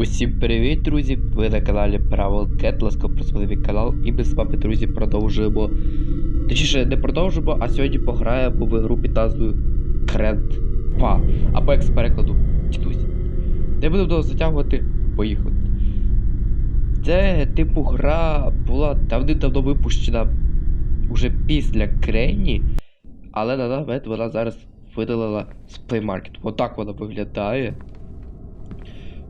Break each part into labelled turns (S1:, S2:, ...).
S1: Усім привіт, друзі! Ви на каналі Правил Кет, просили мій канал, і ми з вами, друзі, продовжуємо. Точніше, не продовжуємо, а сьогодні пограємо в гру під назвою Крент Па. Або як з перекладу Тітусь. Не будемо довго затягувати, поїхали. Це, типу, гра була давним-давно випущена уже після Крені, але на даний момент вона зараз видалила з Play Market. Отак вона виглядає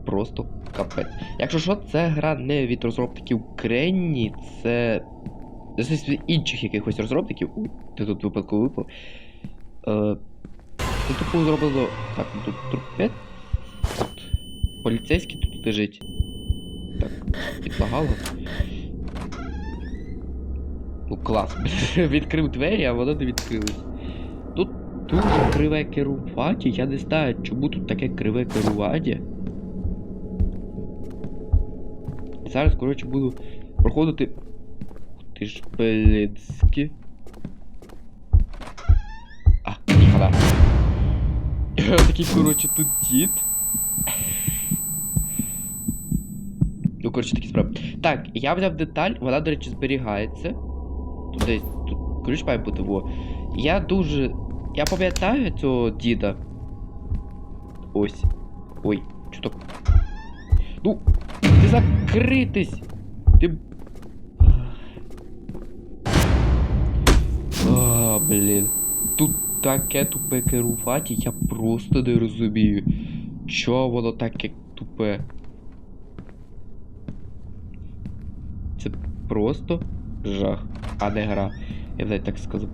S1: просто капець. Якщо що, це гра не від розробників Кренні, це. Від інших якихось розробників. Ой, ти тут випадково випав. Е, Тут типу зроблено. Так, тут трупет. Тут поліцейський тут лежить. Так, підлагало. Ну клас. Відкрив двері, а воно не відкрилось. Тут дуже криве керування. Я не знаю, чому тут таке криве керування. Зараз, коротше, буду проходити. Ти ж блінськи. А, шкода. Такий, коротше, тут дід. Ну, коротше, такі справи. Так, я взяв деталь, вона, до речі, зберігається. Тут десь, тут ключ має бути, во. Я дуже. Я пам'ятаю цього діда. Ось. Ой, чуток. Ну, ти закритись! Ти. А, блін. Тут таке тупе керувати, я просто не розумію. Чого воно таке тупе? Це просто жах, а не гра. Я навіть так сказав.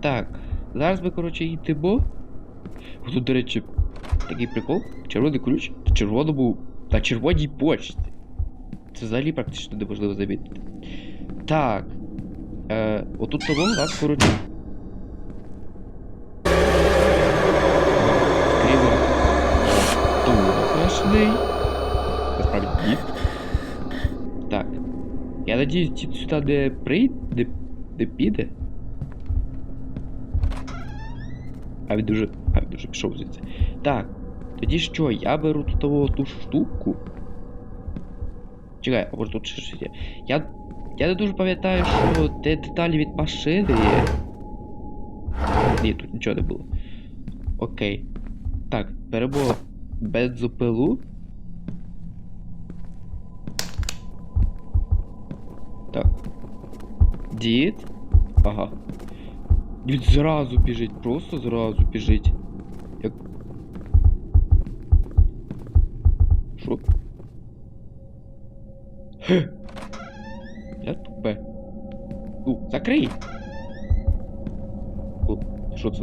S1: Так, зараз ми, коротше, йдемо. Тут, до речі, такий прикол. Червоний ключ в червоному. На червоній почті. Це взагалі практично неможливо замітити. Так. Е, отут того у нас, коротше. Насправді. Так. Я надіюсь, ті сюди не прийде. Не, не піде. А він дуже. А він дуже пішов звідси. Так. Тоді що, я беру тут ту штуку. Чекай, а може тут щось є. Я. Я не дуже пам'ятаю, що де деталі від машини є. Ні, тут нічого не було. Окей. Так, беремо бензопилу. Так. Дід. Ага. Він зразу біжить, просто зразу біжить. Що? Я тупе. Ну, закрий! О, що це?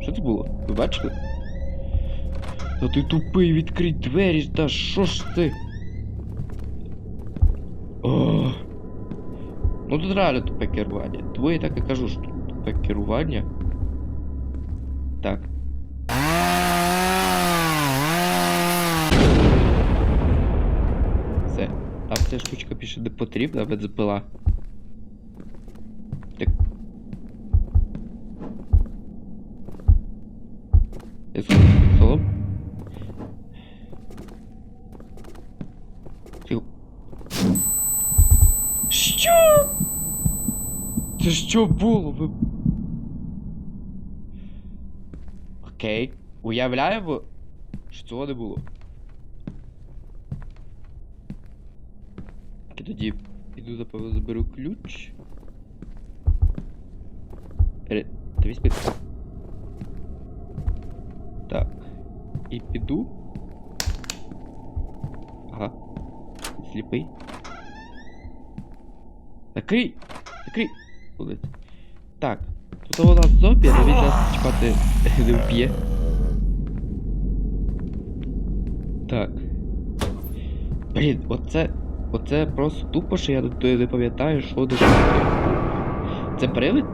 S1: Що це було? Ви бачили? Та ти тупий, відкрий двері, та що ж ти? О. Ну тут реально тупе керування. Твоє так і кажу, що тупе керування. Так. Все. Там ця штучка більше не потрібна, бензопила. Так. Солом? Що? Це що було? Ви... Окей. Уявляємо, що цього не було. І тоді піду, напевно, заберу ключ. Ре... Та візьми. Так. І піду. Ага. Сліпий. Закрий! Закрий! Молодець. Так. Тут у нас зомбі, але він нас чекати не вб'є. Так. Блін, оце. Оце просто тупо, що я не пам'ятаю, що таке. Це привид?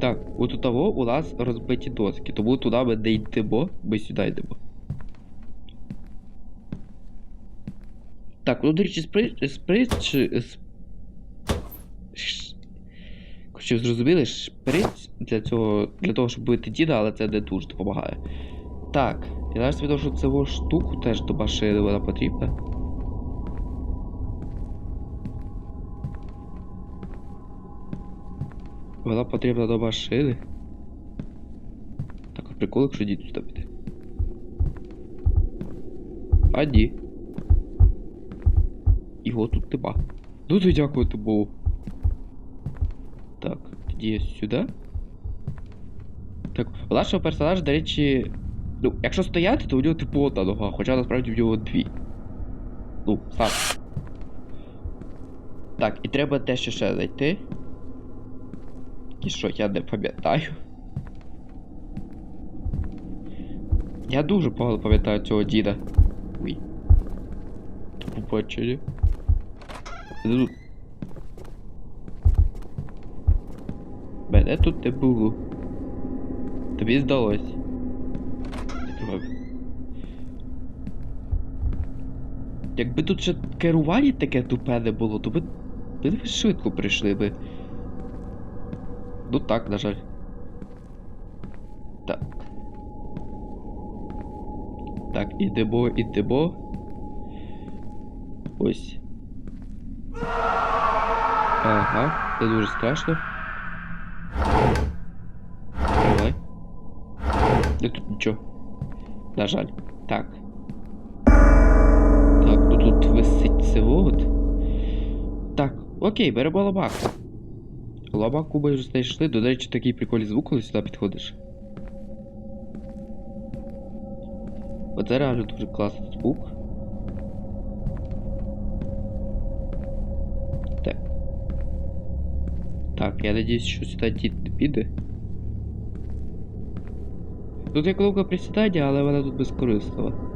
S1: Так, от у того у нас розбиті доски, тому туди ми не йдемо, ми сюди йдемо. Так, ну, до речі, сприт... сприт... чи- с- Ш- Коротше, зрозуміли, шприц для цього. для того, щоб бити діда, але це не дуже допомагає. Так, і зараз відомо, що цю штуку теж до машини вона потрібна. Вона потрібна до машини. Так, прикол, якщо дід туди піде. А ні. Його тут нема. Ну то дякувати Богу. Так, тоді я сюди. Так, у нашого персонажа, до речі. Ну, якщо стояти, то у нього типу одна нога, хоча насправді в нього дві. Ну, сам. Так, і треба те, що ще знайти. І що, я не пам'ятаю. Я дуже погано пам'ятаю цього діда. Ой. Побачення. Мене тут не було. Тобі здалось. Якби тут ще керування таке тупе не було, то би. Ми б швидко прийшли би. Ну так, на жаль. Так. Так, ідемо, ідемо. Ось. Ага, це дуже страшно. Давай. Не тут нічого. На жаль. Так. Тут висить цевод. Так, окей, беремо лобаку. Лобаку ми вже знайшли. До речі, такий прикольний звук, коли сюди підходиш. Оце реально дуже класний звук. Так. Так, я надіюсь, що сюди дід не піде. Тут є кнопка присідання, але вона тут безкориснова.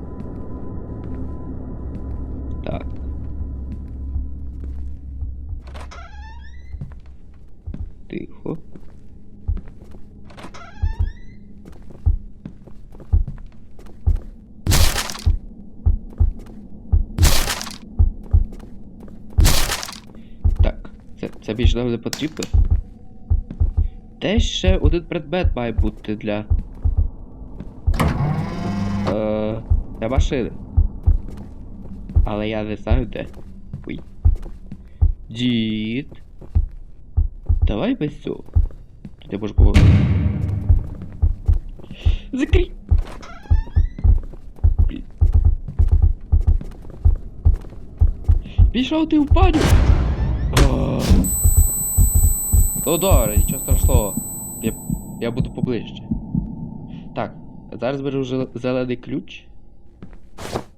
S1: Більше нам не потрібно. Де ще один предмет має бути для. Е, для машини. Але я не знаю де. Ой. Дід. Давай без цього. Тут я можу. Закрий! Блін. Пішов ти в паню! Ну добре, нічого страшного. Я, я буду поближче. Так, зараз беру зелений ключ.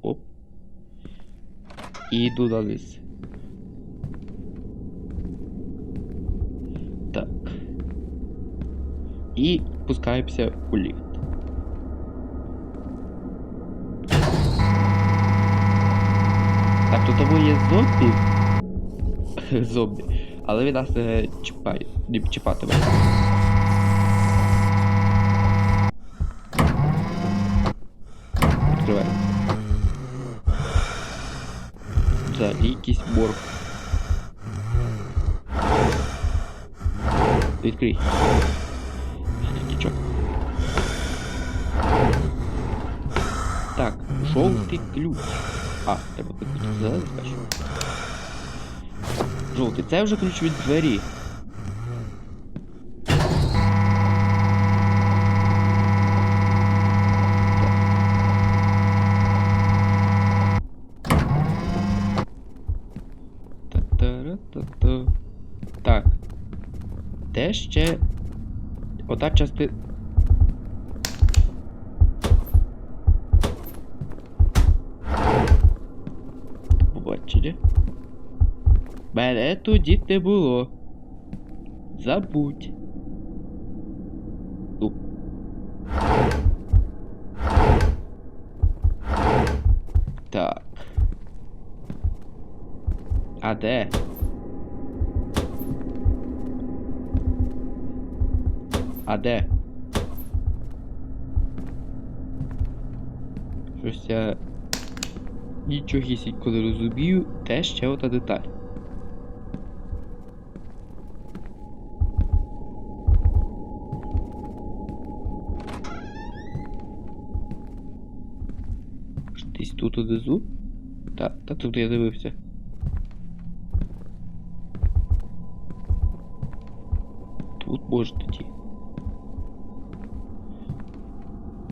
S1: Оп. І йду на низ. Так. І спускаємося у ліфт. Так, тут тому є зомбі. зомбі. Але він нас не чіпає. Не чіпатиме. Відкривай. Да, і якийсь морг. Відкрий. Нічого. Так, жовтий ключ. А, треба виключити зелений бачу. Жовтий, це вже ключ від двері. Так. Де ще ота частина. Побачили? Мене тоді не було. Забудь. Так. А де? А де? Щось я нічогісінько не розумію, де ще ота деталь. Тут унизу? Та, тут я дивився. Тут може тоді.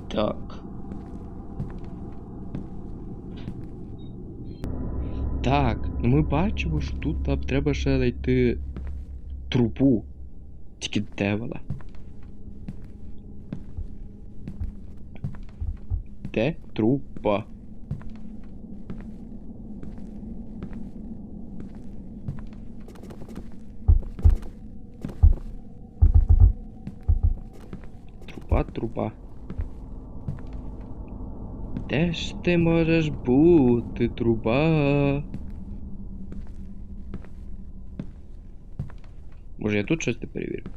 S1: Так. Так, ну ми бачимо, що тут нам треба ще знайти трубу. Тільки де вона? Де? Труба, труба. Де ж ти можеш бути, труба? Може я тут щось не перевірю?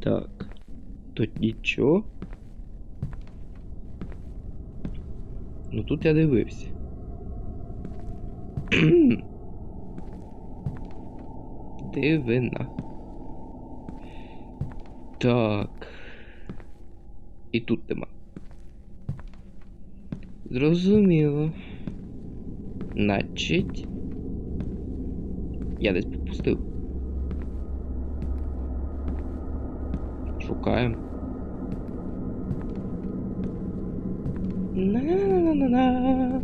S1: Так. Тут нічого. Ну тут я дивився. Дивина. Так. І тут нема. Зрозуміло. Значить. Я десь пропустив. Шукаємо. На-на-на-на-на.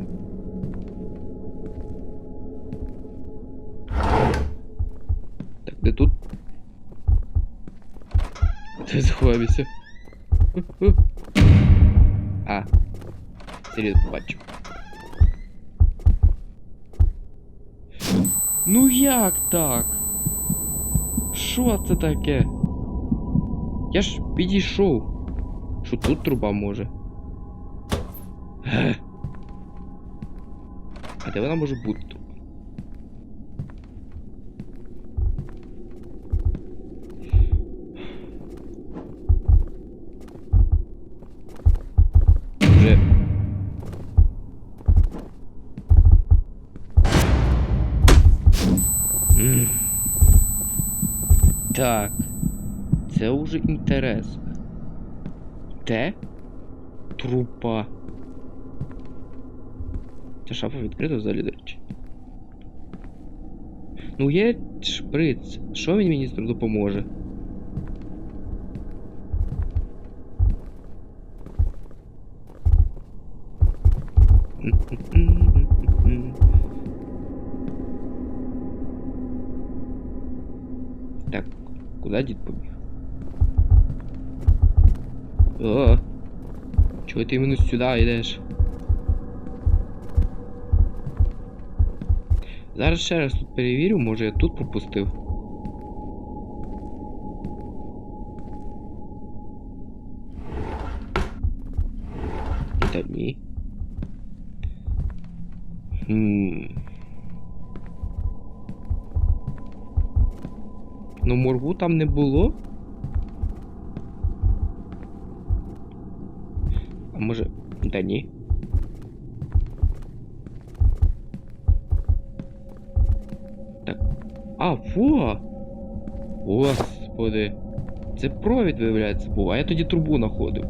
S1: Так, де тут? Ти заховався. А. Серйозно побачив. Ну як так? Що це таке? Я ж підійшов. Що тут труба може? А де вона може бути Так. Це уже інтересно. Де? Трупа. Ця шафа відкрита взагалі, до речі. Ну є шприц. Що він мені допоможе? Куди дід побіг? О, чого ти іменно сюди йдеш? Зараз ще раз тут перевірю, може я тут пропустив. Та ні. Хм. Ну, моргу там не було. А може. Та ні. Так. А, во! Господи. Це провід, виявляється, був, а я тоді трубу знаходив.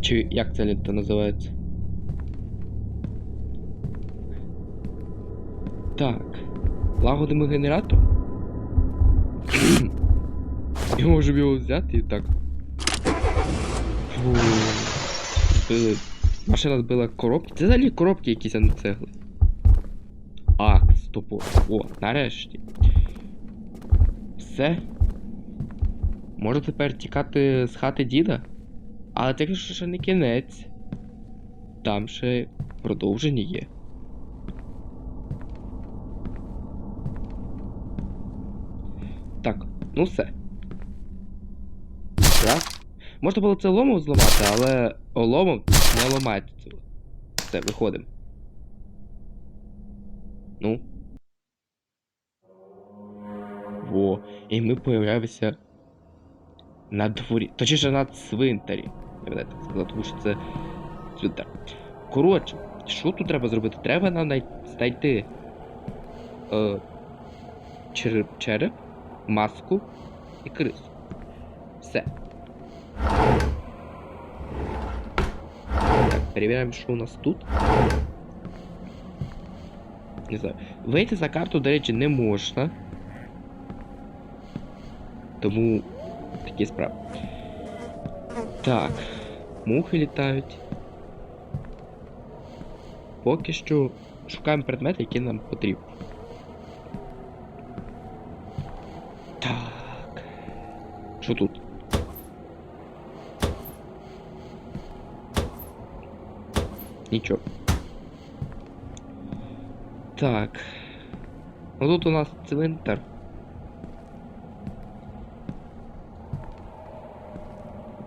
S1: Чи як це лінта називається? Так. Лагодимо генератор. І можемо його взяти і так. Фу. Збили. Машина збила коробки. Це взагалі коробки якісь, а цегли. Ах, стопо. О, нарешті. Все. Можу тепер тікати з хати діда? Але це ще не кінець. Там ще продовження є. Так, ну все. Раз. Можна було це ломом зламати, але ломом не цього. Все, виходимо. Ну. Во. І ми появляємося на дворі. Точніше на цвинтарі. Я би так сказав, тому що це цвинтар. Коротше, що тут треба зробити? Треба нам знайти е, череп, череп, маску і крису. Все. Так, перевіряємо, що у нас тут. Не знаю. Вийти за карту, до речі, не можна. Тому такі справи. Так. Мухи літають. Поки що шукаємо предмети, які нам потрібні. Так. Що тут? Нічого. Так. Ну тут у нас цвинтар.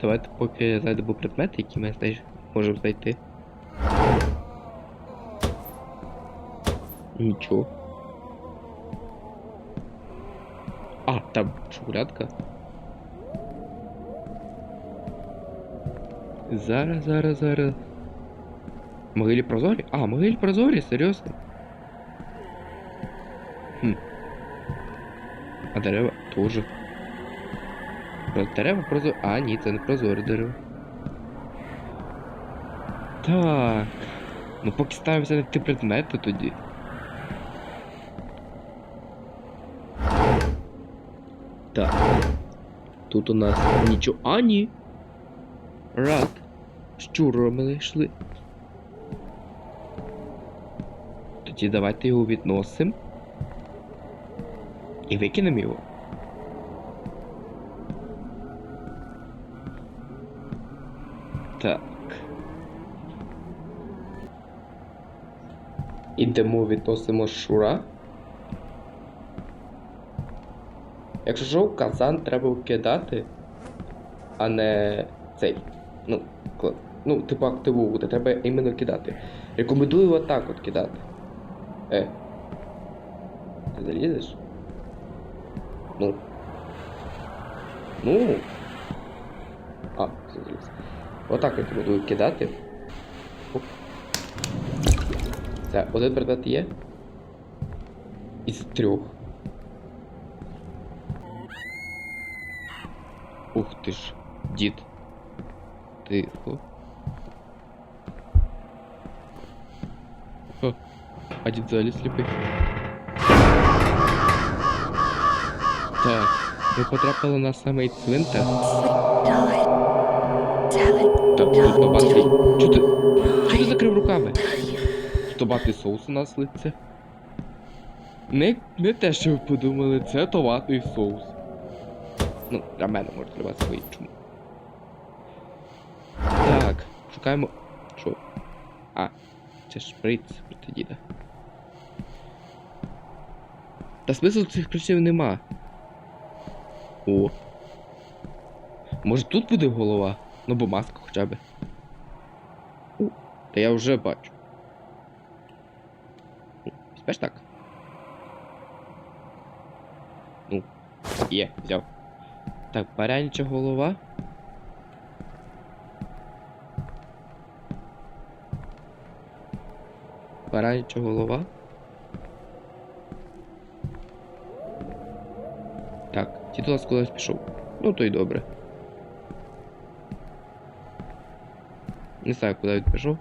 S1: Давайте поки знайдемо предмети, які ми знайш... можемо знайти. Нічого. А, там шухлядка. Зараз, зараз, зараз. Могилі прозорі? А, могилі прозорі, серйозно? Хм. А дерева теж. Дерева прозорі. А, ні, це не прозорі дерева. Так. Ну поки ставимося на ті предмети тоді. Так. Тут у нас нічого. А, ні. Рак. Щуро ми знайшли. Тоді давайте його відносимо. І викинемо його. Так. Ідемо відносимо шура. Якщо що, казан треба кидати, а не цей. Ну, кла- ну, типу активувати, треба іменно кидати. Рекомендую отак от кидати. Е. Ти залізеш? Ну. Ну. А, все заліз. Отак рекомендую кидати. Оп. Це один предмет є. Із трьох. Ух ти ж, дід. Тихо. А дід взагалі. Так, ми потрапили на самий цвинтар. Так, тут томатний. Чого ти? Чого ти закрив руками? Томатний соус у нас лице. Не, не те, що ви подумали, це томатний соус. Ну, для мене може для вас по-іншому. Так, шукаємо. Що? А, це шприц проти діда. Та смислу цих ключів нема. О. Може тут буде голова? Ну бо маска хоча б. У, та я вже бачу. Ну, Спеш так? Ну, є, взяв. Так, барянча голова. Баранча голова. У кудись пішов. Ну то й добре. Не знаю, куди він пішов.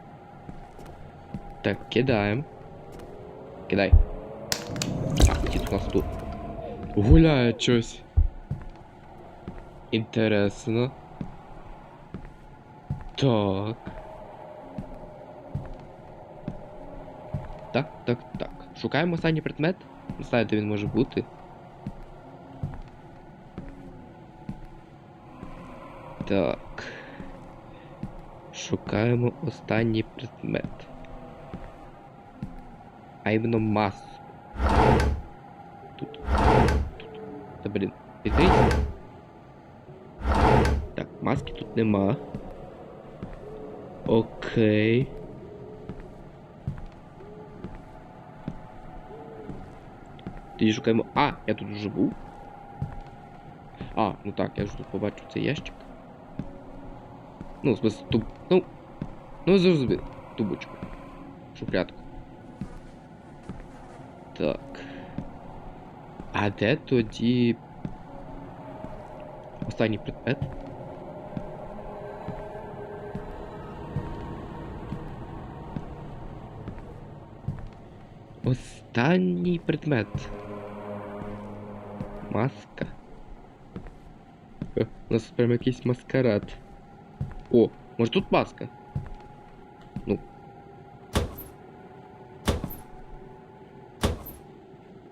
S1: Так, кидаємо. Кидай. А, нас тут. Гуляє щось. Інтересно. Так. Так, так, так. Шукаємо останній предмет. Не знаю, де він може бути. Так. Шукаємо останній предмет. А іменно маску. Тут. Тут. Та блін. Підрись. Так, маски тут нема. Окей. Тоді шукаємо. А, я тут вже був. А, ну так, я ж тут побачив цей ящик. Ну, в смысле, туб... Ну. Ну, зрозумів. Тубочку. Шуфлядку. Так. А де тоді. Останній предмет. Останній предмет. Маска. Е, У нас прям якийсь маскарад. О, може тут маска? Ну.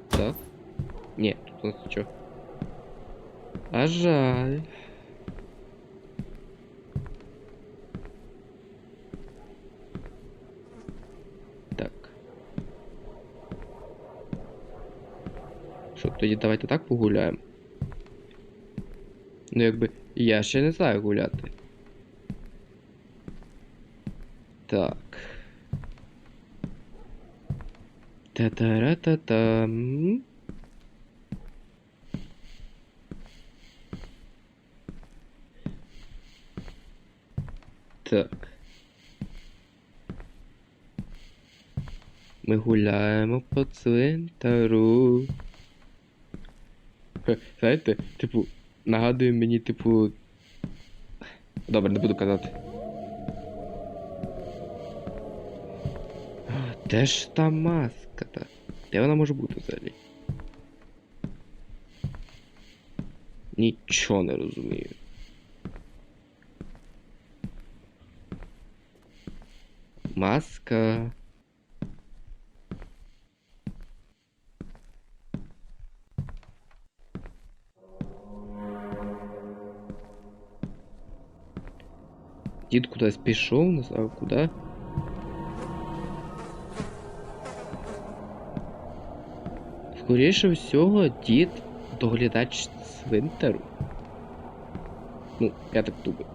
S1: Так. Ні, тут у нас нічого. А жаль. Так. Що, тоді давайте так погуляємо. Ну, якби я ще не знаю гуляти. Так. Та-та-ра-та-там. Так. Ми гуляємо по цвинтару. Знаєте, типу, нагадує мені, типу. Добре, не буду казати. Де ж та маска та? Де вона може бути взагалі? Нічого не розумію. Маска. Дід кудись пішов, не знаю куди. Скоріше всього, дід доглядач цвинтару. Ну, я так думаю.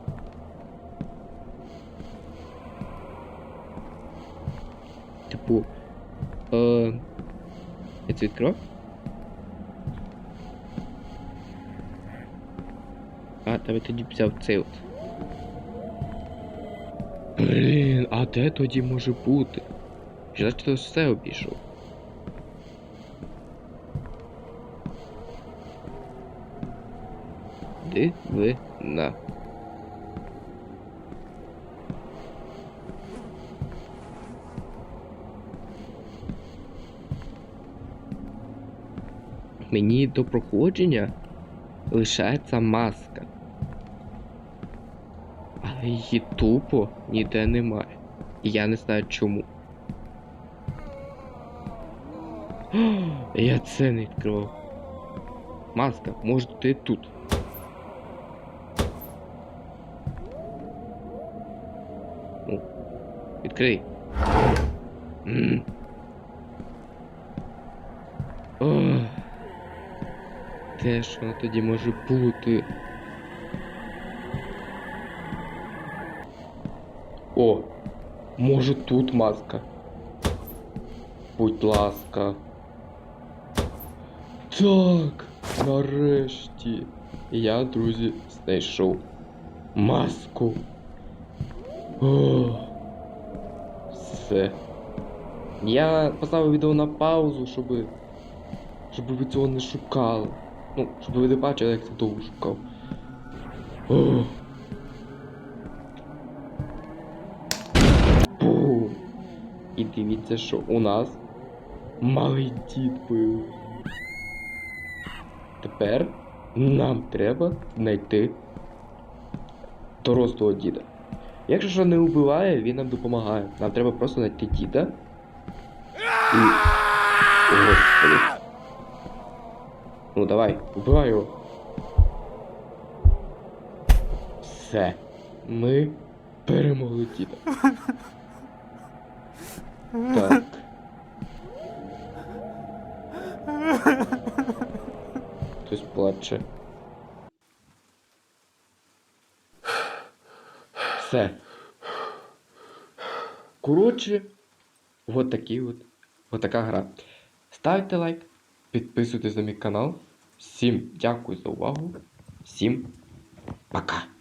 S1: Типу. Е... Я це відкрив? А, давай тоді взяв цей от. Блін, а де тоді може бути? Я то все обійшов. Дивина. Мені до проходження лишається маска. Але її тупо ніде немає. І я не знаю чому. Я це не відкривав. Маска, може ти тут. Відкрий. Ох. Де ж тоді може бути? О, може тут маска. Будь ласка. Так, нарешті. Я, друзі, знайшов маску. О, все. Я поставив відео на паузу, щоб. Щоб ви цього не шукали. Ну, щоб ви не бачили, як це довго шукав. О. Бум. І дивіться, що у нас малий дід появився. Тепер нам треба знайти дорослого діда. Якщо що не вбиває, він нам допомагає. Нам треба просто знайти діда. І... О, Господи. Ну давай, вбивай його. Все. Ми перемогли діда. Так. Хтось плаче. Все. Коротше, от такі от. От така гра. Ставте лайк, підписуйтесь на мій канал. Всім дякую за увагу. Всім пока.